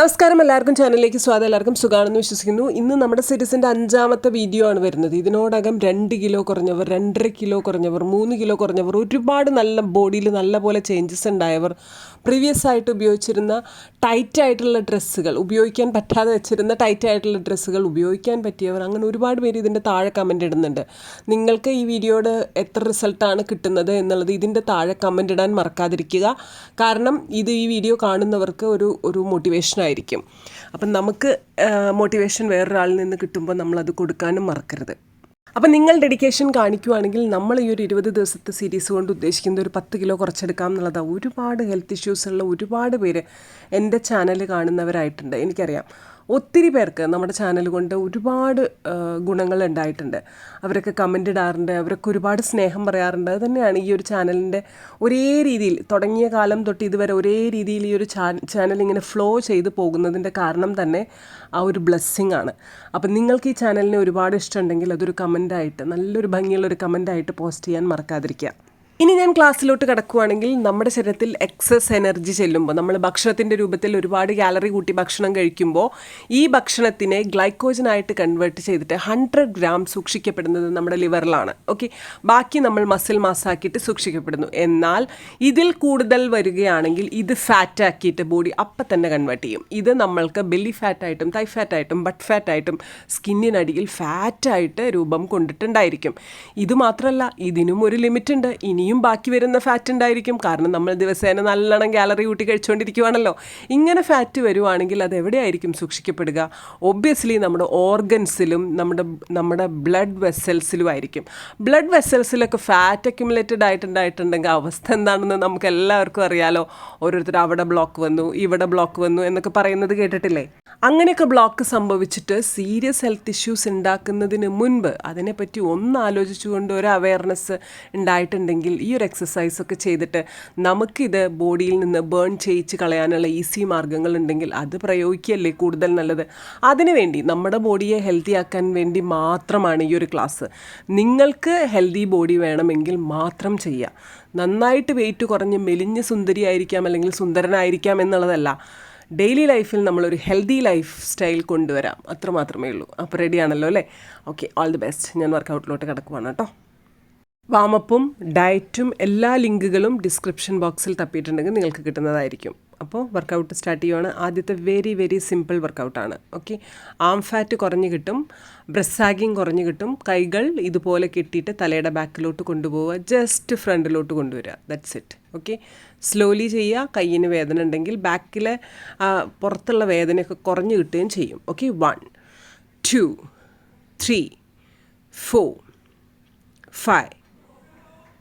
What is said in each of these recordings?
നമസ്കാരം എല്ലാവർക്കും ചാനലിലേക്ക് സ്വാഗതം. എല്ലാവർക്കും സുഖമാണെന്ന് വിശ്വസിക്കുന്നു. ഇന്ന് നമ്മുടെ സീരീസിന്റെ അഞ്ചാമത്തെ വീഡിയോ ആണ് വരുന്നത്. ഇതിനോടകം രണ്ട് കിലോ കുറഞ്ഞവർ രണ്ടര കിലോ കുറഞ്ഞവർ മൂന്ന് കിലോ കുറഞ്ഞവർ ഒരുപാട് നല്ല ബോഡിയിൽ നല്ല പോലെ ചേഞ്ചസ് ഉണ്ടായവർ പ്രീവിയസ് ആയിട്ട് ഉപയോഗിച്ചിരുന്ന ടൈറ്റ് ആയിട്ടുള്ള ഡ്രസ്സുകൾ ഉപയോഗിക്കാൻ പറ്റാതെ വെച്ചിരുന്ന ടൈറ്റ് ആയിട്ടുള്ള ഡ്രസ്സുകൾ ഉപയോഗിക്കാൻ പറ്റിയവർ അങ്ങനെ ഒരുപാട് പേര് ഇതിന്റെ താഴെ കമന്റ് ഇടുന്നുണ്ട്. നിങ്ങൾക്ക് ഈ വീഡിയോയുടെ എത്ര റിസൾട്ടാണ് കിട്ടുന്നത് എന്നുള്ളത് ഇതിന്റെ താഴെ കമന്റ് ഇടാൻ മറക്കാതിരിക്കുക. കാരണം ഇത് ഈ വീഡിയോ കാണുന്നവർക്ക് ഒരു ഒരു മോട്ടിവേഷൻ ആയിരിക്കും. അപ്പം നമുക്ക് മോട്ടിവേഷൻ വേറൊരാളിൽ നിന്ന് കിട്ടുമ്പോൾ നമ്മളത് കൊടുക്കാനും മറക്കരുത്. അപ്പം നിങ്ങൾ ഡെഡിക്കേഷൻ കാണിക്കുവാണെങ്കിൽ നമ്മൾ ഈ ഒരു ഇരുപത് ദിവസത്തെ സീരീസ് കൊണ്ട് ഉദ്ദേശിക്കുന്നത് ഒരു പത്ത് കിലോ കുറച്ചെടുക്കാം എന്നുള്ളതാണ് ഒരുപാട് ഹെൽത്ത് ഇഷ്യൂസ് ഉള്ള ഒരുപാട് പേര് എന്റെ ചാനൽ കാണുന്നവരായിട്ടുണ്ട്. എനിക്കറിയാം. ഒത്തിരി പേർക്ക് നമ്മുടെ ചാനൽ കൊണ്ട് ഒരുപാട് ഗുണങ്ങൾ ഉണ്ടായിട്ടുണ്ട്. അവരൊക്കെ കമന്റ് ഇടാറുണ്ട് അവരൊക്കെ ഒരുപാട് സ്നേഹം പറയാറുണ്ട്. അത് തന്നെയാണ് ഈ ഒരു ചാനലിന്റെ ഒരേ രീതിയിൽ തുടങ്ങിയ കാലം തൊട്ട് ഇതുവരെ ഒരേ രീതിയിൽ ഈ ഒരു ചാനൽ ഇങ്ങനെ ഫ്ലോ ചെയ്ത് പോകുന്നതിന്റെ കാരണം തന്നെ ആ ഒരു ബ്ലെസ്സിങ് ആണ്. അപ്പം നിങ്ങൾക്ക് ഈ ചാനലിനെ ഒരുപാട് ഇഷ്ടമുണ്ടെങ്കിൽ അതൊരു കമന്റായിട്ട് നല്ലൊരു ഭംഗിയുള്ളൊരു കമന്റായിട്ട് പോസ്റ്റ് ചെയ്യാൻ മറക്കാതിരിക്കുക. ഇനി ഞാൻ ക്ലാസ്സിലോട്ട് കിടക്കുവാണെങ്കിൽ നമ്മുടെ ശരീരത്തിൽ എക്സസ് എനർജി ചെല്ലുമ്പോൾ നമ്മൾ ഭക്ഷണത്തിന്റെ രൂപത്തിൽ ഒരുപാട് കാലറി കൂട്ടി ഭക്ഷണം കഴിക്കുമ്പോൾ ഈ ഭക്ഷണത്തിനെ ഗ്ലൈക്കോജനായിട്ട് കൺവേർട്ട് ചെയ്തിട്ട് ഹൺഡ്രഡ് ഗ്രാം സൂക്ഷിക്കപ്പെടുന്നത് നമ്മുടെ ലിവറിലാണ് ഓക്കെ ബാക്കി നമ്മൾ മസിൽ മാസാക്കിയിട്ട് സൂക്ഷിക്കപ്പെടുന്നു. എന്നാൽ ഇതിൽ കൂടുതൽ വരികയാണെങ്കിൽ ഇത് ഫാറ്റാക്കിയിട്ട് ബോഡി അപ്പം തന്നെ കൺവേർട്ട് ചെയ്യും. ഇത് നമ്മൾക്ക് ബെല്ലി ഫാറ്റായിട്ടും തൈ ഫാറ്റായിട്ടും ബട്ട് ഫാറ്റായിട്ടും സ്കിന്നിനടിയിൽ ഫാറ്റായിട്ട് രൂപം കൊണ്ടിട്ടുണ്ടായിരിക്കും. ഇത് മാത്രമല്ല ഇതിനും ഒരു ലിമിറ്റ് ഉണ്ട്. ഇനിയും ബാക്കി വരുന്ന ഫാറ്റ് ഉണ്ടായിരിക്കും. കാരണം നമ്മൾ ദിവസേന നല്ലോണം ഗാലറി കൂട്ടി കഴിച്ചുകൊണ്ടിരിക്കുവാണല്ലോ ഇങ്ങനെ ഫാറ്റ് വരുവാണെങ്കിൽ അത് എവിടെയായിരിക്കും സൂക്ഷിക്കപ്പെടുക? ഒബ്വിയസ്ലി നമ്മുടെ ഓർഗൻസിലും നമ്മുടെ നമ്മുടെ ബ്ലഡ് വെസൽസിലും ആയിരിക്കും. ബ്ലഡ് വെസൽസിലൊക്കെ ഫാറ്റ് അക്യുമുലേറ്റഡ് ആയിട്ടുണ്ടായിട്ടുണ്ടെങ്കിൽ അവസ്ഥ എന്താണെന്ന് നമുക്ക് എല്ലാവർക്കും അറിയാലോ. ഓരോരുത്തർ അവിടെ ബ്ലോക്ക് വന്നു ഇവിടെ ബ്ലോക്ക് വന്നു എന്നൊക്കെ പറയുന്നത് കേട്ടിട്ടില്ലേ? അങ്ങനെയൊക്കെ ബ്ലോക്ക് സംഭവിച്ചിട്ട് സീരിയസ് ഹെൽത്ത് ഇഷ്യൂസ് ഉണ്ടാക്കുന്നതിന് മുൻപ് അതിനെപ്പറ്റി ഒന്ന് ആലോചിച്ചുകൊണ്ട് ഒരു അവയർനെസ് ഉണ്ടായിട്ടുണ്ടെങ്കിൽ ഈ ഒരു എക്സസൈസ് ഒക്കെ ചെയ്തിട്ട് നമുക്കിത് ബോഡിയിൽ നിന്ന് ബേൺ ചെയ്യിച്ച് കളയാനുള്ള ഈസി മാർഗങ്ങൾ ഉണ്ടെങ്കിൽ അത് പ്രയോഗിക്കുകയല്ലേ കൂടുതൽ നല്ലത്? അതിനുവേണ്ടി നമ്മുടെ ബോഡിയെ ഹെൽത്തി ആക്കാൻ വേണ്ടി മാത്രമാണ് ഈ ഒരു ക്ലാസ് നിങ്ങൾക്ക് ഹെൽത്തി ബോഡി വേണമെങ്കിൽ മാത്രം ചെയ്യുക. നന്നായിട്ട് വെയിറ്റ് കുറഞ്ഞ് മെലിഞ്ഞ് സുന്ദരിയായിരിക്കാം അല്ലെങ്കിൽ സുന്ദരനായിരിക്കാം എന്നുള്ളതല്ല. ഡെയിലി ലൈഫിൽ നമ്മളൊരു ഹെൽത്തി ലൈഫ് സ്റ്റൈൽ കൊണ്ടുവരാം. അത്ര മാത്രമേ ഉള്ളൂ. അപ്പോൾ റെഡിയാണല്ലോ അല്ലേ? ഓക്കെ ഓൾ ദി ബെസ്റ്റ് ഞാൻ വർക്കൗട്ടിലോട്ട് കിടക്കുവാണ് കേട്ടോ. വാമപ്പും ഡയറ്റും എല്ലാ ലിങ്കുകളും ഡിസ്ക്രിപ്ഷൻ ബോക്സിൽ തപ്പിയിട്ടുണ്ടെങ്കിൽ നിങ്ങൾക്ക് കിട്ടുന്നതായിരിക്കും. അപ്പോൾ വർക്കൗട്ട് സ്റ്റാർട്ട് ചെയ്യുവാണ്. ആദ്യത്തെ വെരി വെരി സിമ്പിൾ വർക്കൗട്ടാണ് ഓക്കെ ആം ഫാറ്റ് കുറഞ്ഞു കിട്ടും. ബ്രസ്സാഗിങ് കുറഞ്ഞു കിട്ടും. കൈകൾ ഇതുപോലെ കെട്ടിയിട്ട് തലയുടെ ബാക്കിലോട്ട് കൊണ്ടുപോവുക. ജസ്റ്റ് ഫ്രണ്ടിലോട്ട് കൊണ്ടുവരിക. ദറ്റ്സ് ഇറ്റ് ഓക്കെ സ്ലോലി ചെയ്യുക. കയ്യിന് വേദന ഉണ്ടെങ്കിൽ ബാക്കിലെ പുറത്തുള്ള വേദനയൊക്കെ കുറഞ്ഞു കിട്ടുകയും ചെയ്യും. Okay one two three four five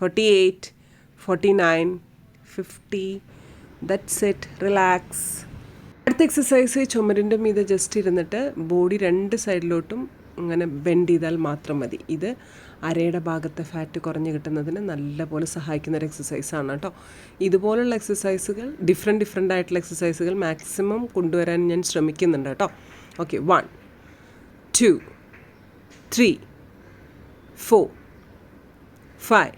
48, 49, 50, that's it relax അടുത്ത എക്സസൈസ് ചുമരിന്റെ മീതെ ജസ്റ്റ് ഇരുന്നിട്ട് ബോഡി രണ്ട് സൈഡിലോട്ടും ഇങ്ങനെ ബെൻഡ് ചെയ്താൽ മാത്രം മതി. ഇത് അരയുടെ ഭാഗത്തെ ഫാറ്റ് കുറഞ്ഞു കിട്ടുന്നതിന് നല്ലപോലെ സഹായിക്കുന്ന ഒരു എക്സസൈസാണ് കേട്ടോ. ഇതുപോലുള്ള എക്സസൈസുകൾ ഡിഫറെന്റ് ഡിഫറെന്റ് ആയിട്ടുള്ള എക്സസൈസുകൾ മാക്സിമം കൊണ്ടുവരാൻ ഞാൻ ശ്രമിക്കുന്നുണ്ട് കേട്ടോ. Okay one two three four five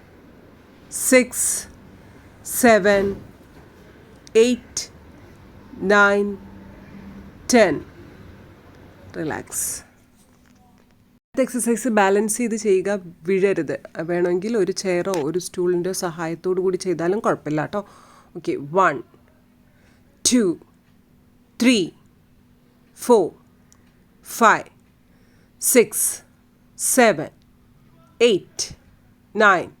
six seven eight nine ten relax exercise balance ചെയ്ത് ചെയ്യുക വിഴരുത്. വേണമെങ്കിൽ ഒരു ചെയറോ ഒരു സ്റ്റൂളിന്റെ സഹായത്തോടു കൂടി ചെയ്താലും കുഴപ്പമില്ല കേട്ടോ okay one two three four five six seven eight nine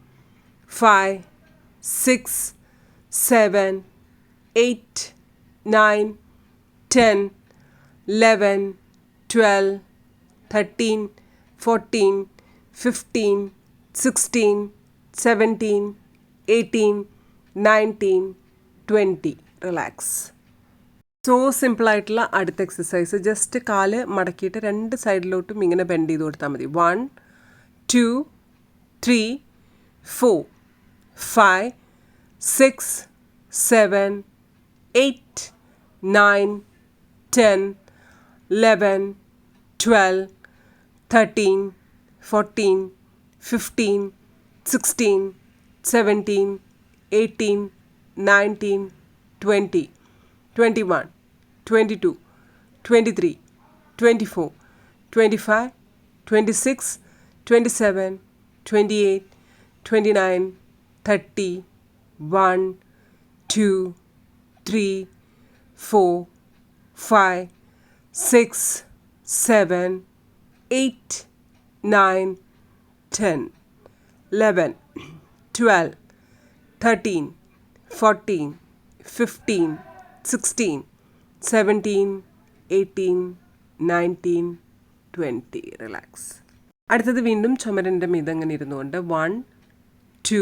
five six seven eight nine ten eleven twelve thirteen fourteen fifteen sixteen seventeen eighteen nineteen twenty relax so സിമ്പിളായിട്ടുള്ള അടുത്ത എക്സസൈസ് ജസ്റ്റ് കാൽ മടക്കിയിട്ട് രണ്ട് സൈഡിലോട്ടും ഇങ്ങനെ ബെൻഡ് ചെയ്ത് കൊടുത്താൽ മതി. One two three four five, six, seven, eight, nine, ten, eleven, twelve, thirteen, fourteen, fifteen, sixteen, seventeen, eighteen, nineteen, twenty, twenty-one, twenty-two, twenty-three, twenty-four, twenty-five, twenty-six, twenty-seven, twenty-eight, twenty-nine. 30, 1, 2, 3, 4, 5, 6, 7, 8, 9, 10, 11, 12, 13, 14, 15, sixteen seventeen eighteen nineteen twenty relax അടുത്തത് വീണ്ടും ചുമരന്റെ മീതങ്ങനെ ഇരുന്നുകൊണ്ട് one two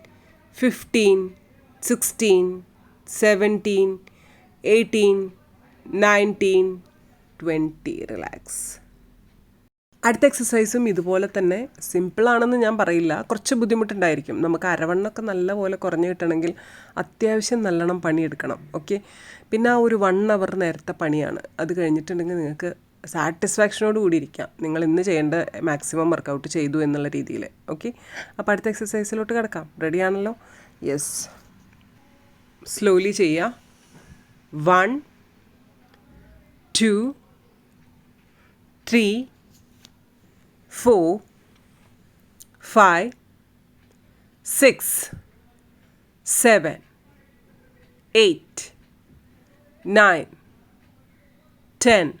six seven, eight, nine, ten, eleven, relax. അടുത്ത എക്സസൈസും ഇതുപോലെ തന്നെ സിമ്പിളാണെന്ന് ഞാൻ പറയില്ല. കുറച്ച് ബുദ്ധിമുട്ടുണ്ടായിരിക്കും. നമുക്ക് അരവണ്ണൊക്കെ നല്ലപോലെ കുറഞ്ഞു കിട്ടണമെങ്കിൽ അത്യാവശ്യം നല്ലോണം പണിയെടുക്കണം. ഓക്കെ പിന്നെ ആ ഒരു വൺ അവർ നേരത്തെ പണിയാണ്. അത് കഴിഞ്ഞിട്ടുണ്ടെങ്കിൽ നിങ്ങൾക്ക് സാറ്റിസ്ഫാക്ഷനോട് കൂടി ഇരിക്കാം. നിങ്ങൾ ഇന്ന് ചെയ്യേണ്ട മാക്സിമം വർക്കൗട്ട് ചെയ്തു എന്നുള്ള രീതിയിൽ. ഓക്കെ? അപ്പോൾ അടുത്ത എക്സസൈസിലോട്ട് കിടക്കാം. റെഡിയാണല്ലോ യെസ് സ്ലോലി ചെയ്യുക one two three four five six seven eight nine 10,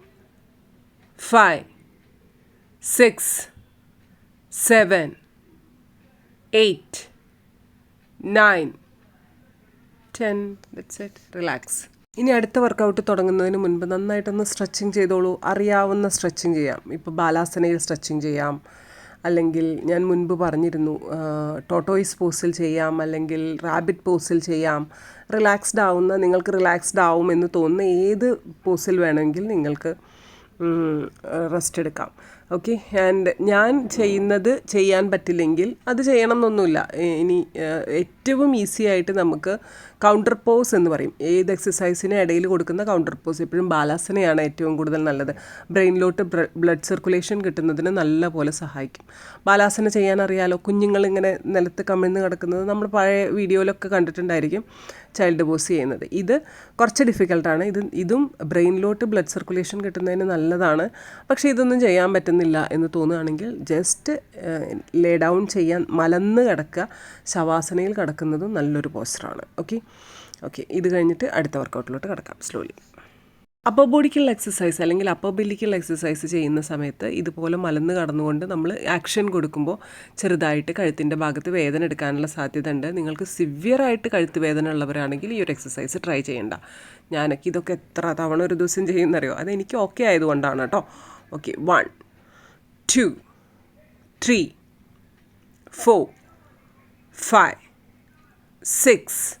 5, 6, 7, 8, 9, 10. That's it. Relax. ഇനി അടുത്ത വർക്കൗട്ട് തുടങ്ങുന്നതിന് മുൻപ് നന്നായിട്ടൊന്ന് സ്ട്രെച്ചിങ് ചെയ്തോളൂ അറിയാവുന്ന സ്ട്രെച്ചിങ് ചെയ്യാം ഇപ്പോൾ ബാലാസനയിൽ സ്ട്രെച്ചിങ് ചെയ്യാം അല്ലെങ്കിൽ ഞാൻ മുൻപ് പറഞ്ഞിരുന്നു ടോട്ടോയിസ് പോസിൽ ചെയ്യാം അല്ലെങ്കിൽ റാബിറ്റ് പോസിൽ ചെയ്യാം റിലാക്സ്ഡ് ആവുന്ന നിങ്ങൾക്ക് റിലാക്സ്ഡ് ആവുമെന്ന് തോന്നുന്ന ഏത് പോസിൽ വേണമെങ്കിൽ നിങ്ങൾക്ക് റെസ്റ്റ് എടുക്കാം. ഓക്കെ ആൻഡ് ഞാൻ ചെയ്യുന്നത് ചെയ്യാൻ പറ്റില്ലെങ്കിൽ അത് ചെയ്യണം എന്നൊന്നുമില്ല. ഇനി ഏറ്റവും ഈസി ആയിട്ട് നമുക്ക് കൗണ്ടർ പോസ് എന്ന് പറയും. ഏത് എക്സസൈസിന് ഇടയിൽ കൊടുക്കുന്ന കൗണ്ടർ പോസ് എപ്പോഴും ബാലാസനയാണ് ഏറ്റവും കൂടുതൽ നല്ലത്. ബ്രെയിനിലോട്ട് ബ്ലഡ് സർക്കുലേഷൻ കിട്ടുന്നതിന് നല്ല പോലെ സഹായിക്കും. ബാലാസന ചെയ്യാൻ അറിയാലോ കുഞ്ഞുങ്ങൾ ഇങ്ങനെ നിലത്ത് കമിഴ്ന്ന് കിടക്കുന്നത് നമ്മൾ പഴയ വീഡിയോയിലൊക്കെ കണ്ടിട്ടുണ്ടായിരിക്കും ചൈൽഡ് പോസ് ചെയ്യുന്നത്. ഇത് കുറച്ച് ഡിഫിക്കൽട്ടാണ് ഇത് ഇതും ബ്രെയിനിലോട്ട് ബ്ലഡ് സർക്കുലേഷൻ കിട്ടുന്നതിന് നല്ലതാണ്. പക്ഷേ ഇതൊന്നും ചെയ്യാൻ പറ്റുന്നില്ല എന്ന് തോന്നുകയാണെങ്കിൽ ജസ്റ്റ് ലേ ഡൗൺ ചെയ്യാൻ മലന്ന് കിടക്കുക. ശവാസനയിൽ കിടക്കുന്നതും നല്ലൊരു പോസ്റ്ററാണ് ഓക്കെ ഓക്കെ ഇത് കഴിഞ്ഞിട്ട് അടുത്ത വർക്കൗട്ടിലോട്ട് കിടക്കാം സ്ലോലി അപ്പർ ബോഡിക്കുള്ള എക്സസൈസ് അല്ലെങ്കിൽ അപ്പർ ബില്ലിക്കുള്ള എക്സസൈസ് ചെയ്യുന്ന സമയത്ത് ഇതുപോലെ മലന്ന് കടന്നുകൊണ്ട് നമ്മൾ ആക്ഷൻ കൊടുക്കുമ്പോൾ ചെറുതായിട്ട് കഴുത്തിന്റെ ഭാഗത്ത് വേദന എടുക്കാനുള്ള സാധ്യത ഉണ്ട് നിങ്ങൾക്ക് സിവിയറായിട്ട് കഴുത്ത് വേദന ഉള്ളവരാണെങ്കിൽ ഈ ഒരു എക്സസൈസ് ട്രൈ ചെയ്യണ്ട. ഞാനൊക്കെ ഇതൊക്കെ എത്ര തവണ ഒരു ദിവസം ചെയ്യുന്നറിയോ? അതെനിക്ക് ഓക്കെ ആയതുകൊണ്ടാണ് കേട്ടോ okay one two three four five six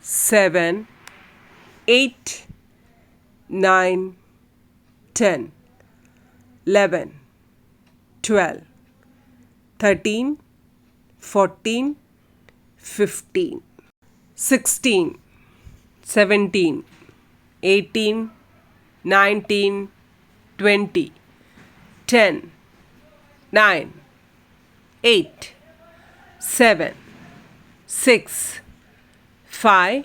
seven, eight nine, ten, eleven, twelve, thirteen, fourteen, fifteen, sixteen, seventeen, eighteen, nineteen, twenty, ten, nine, eight, seven, six, five,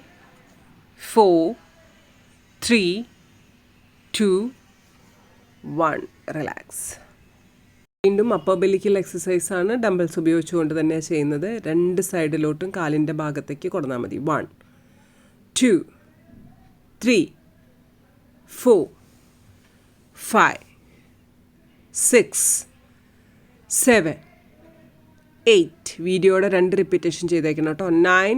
four, three, two one relax വീണ്ടും upper ബെല്ലിക്കൽ ആണ് dumbbells ഉപയോഗിച്ചുകൊണ്ട് തന്നെ ചെയ്യുന്നത്. രണ്ട് സൈഡിലോട്ടും കാലിന്റെ ഭാഗത്തേക്ക് കൊടുന്നാൽ മതി. One two three four five six seven eight വീഡിയോയുടെ രണ്ട് റിപ്പീറ്റേഷൻ ചെയ്തേക്കണം കേട്ടോ. Nine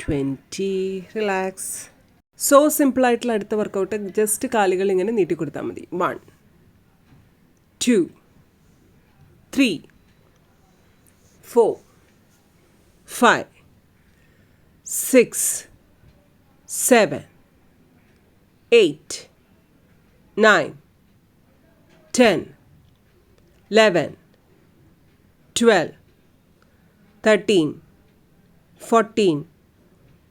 Twenty relax so സിമ്പിളായിട്ടുള്ള അടുത്ത വർക്കൗട്ട് ജസ്റ്റ് കാലുകൾ ഇങ്ങനെ നീട്ടി കൊടുത്താൽ മതി. One two three four five six seven eight nine ten eleven twelve thirteen fourteen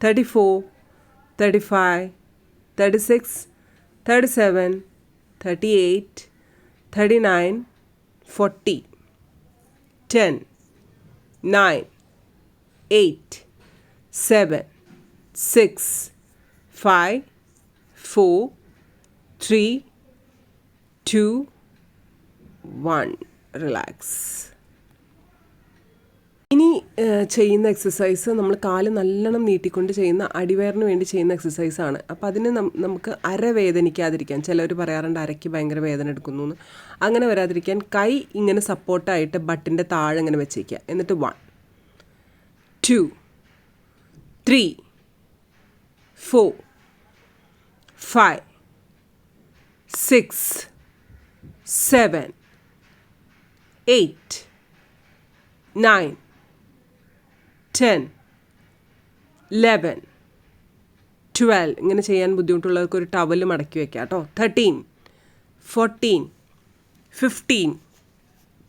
34, 35, 36, 37, 38, 39, 40, 10, 9, 8, 7, 6, 5, 4, 3, 2, 1. Relax. ചെയ്യുന്ന എക്സസൈസ് നമ്മൾ കാൽ നല്ലോണം നീട്ടിക്കൊണ്ട് ചെയ്യുന്ന അടിവയറിന് വേണ്ടി ചെയ്യുന്ന എക്സസൈസാണ് അപ്പോൾ അതിന് നമുക്ക് അര വേദനിക്കാതിരിക്കാൻ ചിലർ പറയാറുണ്ട് അരയ്ക്ക് ഭയങ്കര വേദന എടുക്കുന്നു എന്ന് അങ്ങനെ വരാതിരിക്കാൻ കൈ ഇങ്ങനെ സപ്പോർട്ടായിട്ട് ബട്ടിന്റെ താഴെ ഇങ്ങനെ വെച്ചേക്കുക എന്നിട്ട് one two three four five six seven eight nine ten eleven twelve ഇങ്ങനെ ചെയ്യാൻ ബുദ്ധിമുട്ടുള്ളവർക്ക് ഒരു ടവൽ മടക്കി വെക്കാം കേട്ടോ. Thirteen fourteen fifteen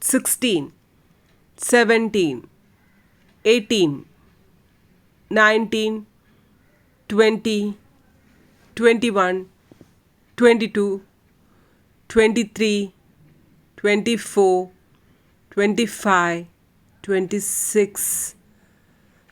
sixteen seventeen eighteen nineteen twenty twenty one twenty two twenty three twenty four twenty five twenty six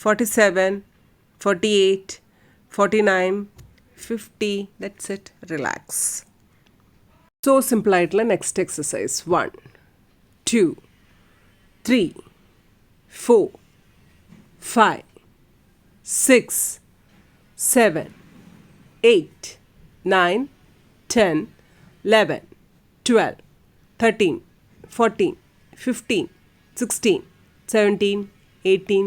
47, 48, 49, 50. That's it. Relax. So simple ആയിട്ടുള്ള next exercise one two three four five six seven eight nine ten eleven twelve thirteen fourteen fifteen sixteen seventeen eighteen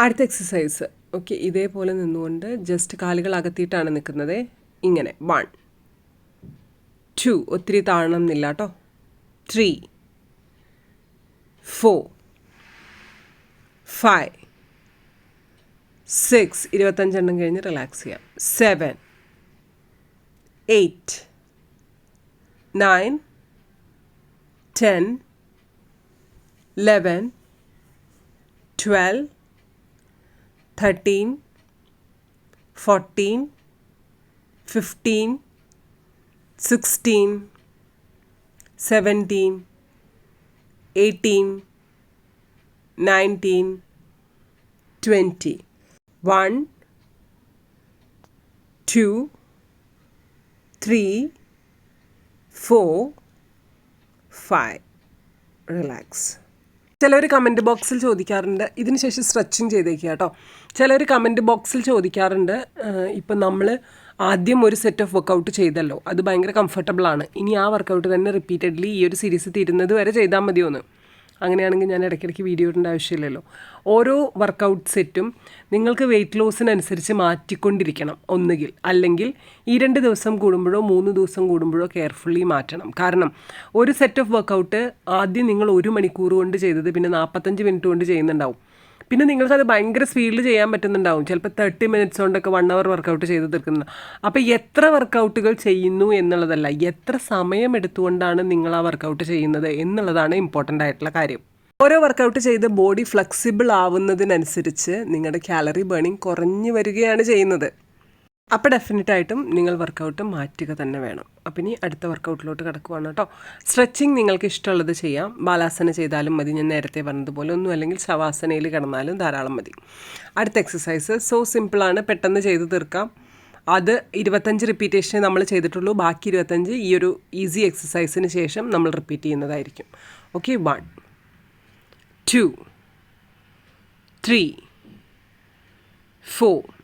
അടുത്ത exercise okay ഇതേപോലെ നിന്നുകൊണ്ട് just കാലുകൾ അകത്തിയിട്ടാണ് നിൽക്കുന്നത്. ഇങ്ങനെ. One two ഒത്തിരി താഴണം എന്നില്ല കേട്ടോ ത്രീ ഫോർ ഫൈവ് സിക്സ് ഇരുപത്തഞ്ചെണ്ണം കഴിഞ്ഞ് റിലാക്സ് ചെയ്യാം. Seven eight nine ten eleven twelve thirteen fourteen fifteen sixteen seventeen eighteen nineteen twenty one two three four five relax ചിലർ കമന്റ് ബോക്സിൽ ചോദിക്കാറുണ്ട്. ഇതിനുശേഷം സ്ട്രെച്ചിങ് ചെയ്തേക്കുക കേട്ടോ. ചിലർ കമന്റ് ബോക്സിൽ ചോദിക്കാറുണ്ട് ഇപ്പം നമ്മൾ ആദ്യം ഒരു സെറ്റ് ഓഫ് വർക്കൗട്ട് ചെയ്തല്ലോ അത് ഭയങ്കര കംഫർട്ടബിൾ ആണ്. ഇനി ആ വർക്കൗട്ട് തന്നെ റിപ്പീറ്റഡ്ലി ഈ ഒരു സീരീസ് തീരുന്നത് വരെ ചെയ്താൽ മതിയോ എന്ന് അങ്ങനെയാണെങ്കിൽ ഞാൻ ഇടയ്ക്കിടയ്ക്ക് വീഡിയോ ഇടേണ്ട ആവശ്യമില്ലല്ലോ. ഓരോ വർക്കൗട്ട് സെറ്റും നിങ്ങൾക്ക് വെയിറ്റ് ലോസിനനുസരിച്ച് മാറ്റിക്കൊണ്ടിരിക്കണം ഒന്നുകിൽ. അല്ലെങ്കിൽ ഈ രണ്ട് ദിവസം കൂടുമ്പോഴോ മൂന്ന് ദിവസം കൂടുമ്പോഴോ കെയർഫുള്ളി മാറ്റണം. കാരണം ഒരു സെറ്റ് ഓഫ് വർക്കൗട്ട് ആദ്യം നിങ്ങൾ ഒരു മണിക്കൂർ കൊണ്ട് ചെയ്തത് പിന്നെ നാൽപ്പത്തഞ്ച് മിനിറ്റ് കൊണ്ട് ചെയ്യുന്നുണ്ടാവും. പിന്നെ നിങ്ങൾക്കത് ഭയങ്കര സ്പീഡിൽ ചെയ്യാൻ പറ്റുന്നുണ്ടാവും. ചിലപ്പോൾ തേർട്ടി മിനിറ്റ്സ് കൊണ്ടൊക്കെ വൺ അവർ വർക്കൗട്ട് ചെയ്ത് തീർക്കുന്ന. അപ്പോൾ എത്ര വർക്കൗട്ടുകൾ ചെയ്യുന്നു എന്നുള്ളതല്ല എത്ര സമയം എടുത്തുകൊണ്ടാണ് നിങ്ങൾ ആ വർക്കൗട്ട് ചെയ്യുന്നത് എന്നുള്ളതാണ് ഇമ്പോർട്ടന്റ് ആയിട്ടുള്ള കാര്യം. ഓരോ വർക്കൗട്ട് ചെയ്ത് ബോഡി ഫ്ലെക്സിബിൾ ആവുന്നതിനനുസരിച്ച് നിങ്ങളുടെ കാലറി ബേണിംഗ് കുറഞ്ഞു വരികയാണ് ചെയ്യുന്നത്. അപ്പോൾ ഡെഫിനറ്റായിട്ടും നിങ്ങൾ വർക്കൗട്ട് മാറ്റുക തന്നെ വേണം. അപ്പം ഇനി അടുത്ത വർക്കൗട്ടിലോട്ട് കിടക്കുവാണ് കേട്ടോ. സ്ട്രെച്ചിങ് നിങ്ങൾക്ക് ഇഷ്ടമുള്ളത് ചെയ്യാം. ബാലാസന ചെയ്താലും മതി. ഞാൻ നേരത്തെ പറഞ്ഞതുപോലെ ഒന്നും അല്ലെങ്കിൽ ശവാസനയിൽ കിടന്നാലും ധാരാളം മതി. അടുത്ത എക്സസൈസ് സോ സിമ്പിളാണ് പെട്ടെന്ന് ചെയ്ത് തീർക്കാം. അത് ഇരുപത്തഞ്ച് റിപ്പീറ്റേഷനെ നമ്മൾ ചെയ്തിട്ടുള്ളൂ. ബാക്കി ഇരുപത്തഞ്ച് ഈ ഒരു ഈസി എക്സസൈസിന് ശേഷം നമ്മൾ റിപ്പീറ്റ് ചെയ്യുന്നതായിരിക്കും. Okay one two three four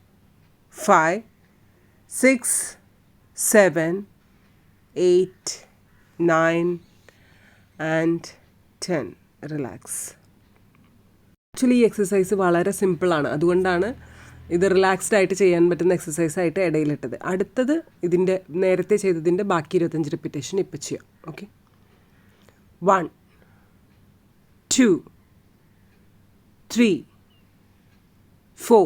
five six, seven, eight, nine, and ten. Relax. Actually ഈ എക്സസൈസ് വളരെ സിമ്പിളാണ് അതുകൊണ്ടാണ് ഇത് റിലാക്സ്ഡ് ആയിട്ട് ചെയ്യാൻ പറ്റുന്ന എക്സസൈസ് ആയിട്ട് ഇടയിലിട്ടത് അടുത്തത് ഇതിന്റെ നേരത്തെ ചെയ്തതിന്റെ ബാക്കി ഇരുപത്തഞ്ച് റിപ്പീറ്റേഷൻ ഇപ്പോൾ ചെയ്യാം okay one two three four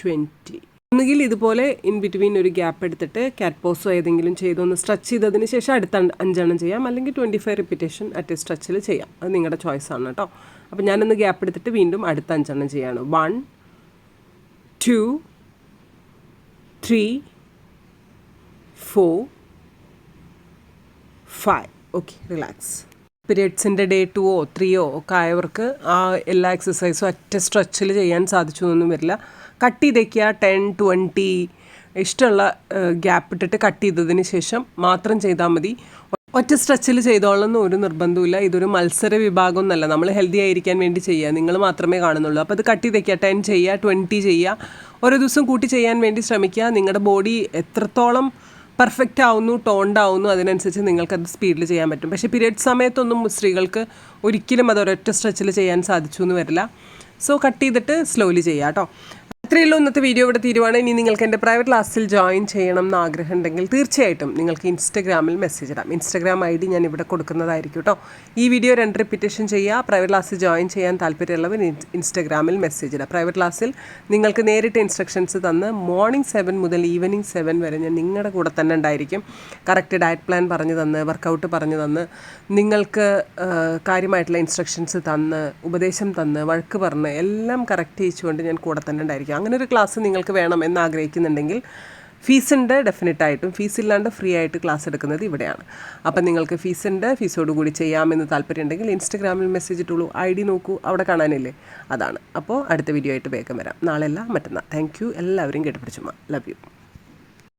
Twenty ഒന്നുകിൽ ഇതുപോലെ ഇൻ ബിറ്റ്വീൻ ഒരു ഗ്യാപ്പ് എടുത്തിട്ട് ക്യാറ്റ് പോസോ ഏതെങ്കിലും ചെയ്തൊന്ന് സ്ട്രെച്ച് ചെയ്തതിന് ശേഷം അടുത്ത അഞ്ചെണ്ണം ചെയ്യാം. അല്ലെങ്കിൽ ട്വന്റി ഫൈവ് റിപ്പിറ്റേഷൻ അറ്റ് സ്ട്രെച്ചിൽ ചെയ്യാം. അത് നിങ്ങളുടെ ചോയ്സ് ആണ് കേട്ടോ അപ്പോൾ ഞാനൊന്ന് ഗ്യാപ്പ് എടുത്തിട്ട് വീണ്ടും അടുത്ത അഞ്ചെണ്ണം ചെയ്യാണ്. One two three four five okay relax പീരിയഡ്സിന്റെ day ടുവോ ത്രീയോ ഒക്കെ ആയവർക്ക് ആ എല്ലാ എക്സസൈസും ഒറ്റ സ്ട്രെച്ചിൽ ചെയ്യാൻ സാധിച്ചു എന്നൊന്നും വരില്ല. കട്ട് ചെയ്തേക്കുക ടെൻ ട്വന്റി ഇഷ്ടമുള്ള ഗ്യാപ്പ് ഇട്ടിട്ട് കട്ട് ചെയ്തതിന് ശേഷം മാത്രം ചെയ്താൽ മതി. ഒറ്റ സ്ട്രെച്ചിൽ ചെയ്തോളണമെന്ന് ഒരു നിർബന്ധമില്ല ഇതൊരു മത്സര വിഭാഗം എന്നല്ല നമ്മൾ ഹെൽത്തി ആയിരിക്കാൻ വേണ്ടി ചെയ്യുക. നിങ്ങൾ മാത്രമേ കാണുന്നുള്ളൂ. അപ്പോൾ അത് കട്ട് ചെയ്തേക്കുക ടെൻ ചെയ്യുക ട്വന്റി ചെയ്യുക. ഓരോ ദിവസം കൂട്ടി ചെയ്യാൻ വേണ്ടി ശ്രമിക്കുക. നിങ്ങളുടെ ബോഡി എത്രത്തോളം പെർഫെക്റ്റ് ആവുന്നു ടോൺഡ് ആവുന്നു അതിനനുസരിച്ച് നിങ്ങൾക്കത് സ്പീഡിൽ ചെയ്യാൻ പറ്റും. പക്ഷേ പീരിയഡ് സമയത്തൊന്നും സ്ത്രീകൾക്ക് ഒരിക്കലും അത് ഒരൊറ്റ സ്ട്രെച്ചിൽ ചെയ്യാൻ സാധിച്ചു എന്ന് വരില്ല. സോ കട്ട് ചെയ്തിട്ട് സ്ലോലി ചെയ്യാം കേട്ടോ. ഇത്രയുള്ള ഇന്നത്തെ വീഡിയോ ഇവിടെ തീരുവാണ്. ഇനി നിങ്ങൾക്ക് എന്റെ പ്രൈവറ്റ് ക്ലാസ്സിൽ ജോയിൻ ചെയ്യണം എന്ന് ആഗ്രഹം ഉണ്ടെങ്കിൽ തീർച്ചയായിട്ടും നിങ്ങൾക്ക് ഇൻസ്റ്റഗ്രാമിൽ മെസ്സേജ് ഇടാം. ഇൻസ്റ്റഗ്രാം ഐ ഡി ഞാൻ ഇവിടെ കൊടുക്കുന്നതായിരിക്കും കേട്ടോ. ഈ വീഡിയോ രണ്ട് റിപ്പീറ്റേഷൻ ചെയ്യുക പ്രൈവറ്റ് ക്ലാസ്സിൽ ജോയിൻ ചെയ്യാൻ താല്പര്യമുള്ളവർ ഇൻസ്റ്റഗ്രാമിൽ മെസ്സേജ് ഇടാം. പ്രൈവറ്റ് ക്ലാസ്സിൽ നിങ്ങൾക്ക് നേരിട്ട് ഇൻസ്ട്രക്ഷൻസ് തന്ന് മോർണിംഗ് സെവൻ മുതൽ ഈവനിങ് സെവൻ വരെ ഞാൻ നിങ്ങളുടെ കൂടെ തന്നെ ഉണ്ടായിരിക്കും. കറക്റ്റ് ഡയറ്റ് പ്ലാൻ പറഞ്ഞു തന്ന് വർക്കൗട്ട് പറഞ്ഞു തന്ന് നിങ്ങൾക്ക് കാര്യമായിട്ടുള്ള ഇൻസ്ട്രക്ഷൻസ് തന്ന് ഉപദേശം തന്ന് വഴക്ക് പറഞ്ഞ് എല്ലാം കറക്റ്റ് ചെയ്യിച്ചുകൊണ്ട് ഞാൻ കൂടെ തന്നെ ഉണ്ടായിരിക്കും. അങ്ങനെ ഒരു ക്ലാസ് നിങ്ങൾക്ക് വേണം എന്ന് ആഗ്രഹിക്കുന്നുണ്ടെങ്കിൽ ഫീസ് ഉണ്ട് ഡെഫിനറ്റ് ആയിട്ടും ഫീസ് ഫ്രീ ആയിട്ട് ക്ലാസ് എടുക്കുന്നത് ഇവിടെയാണ്. അപ്പം നിങ്ങൾക്ക് ഫീസുണ്ട് ഫീസോടുകൂടി ഫീസോട് കൂടി ചെയ്യാമെന്ന് താല്പര്യം ഉണ്ടെങ്കിൽ ഇൻസ്റ്റഗ്രാമിൽ മെസ്സേജ് ഇട്ടുള്ളൂ ഐ ഡി നോക്കൂ അവിടെ കാണാനില്ലേ? അതാണ്. അപ്പോൾ അടുത്ത വീഡിയോ ആയിട്ട് വേഗം വരാം. നാളെ അല്ല മറ്റന്നാൾ. താങ്ക് യു എല്ലാവരും കേട്ടുപിടിച്ചുമാ ലവ് യു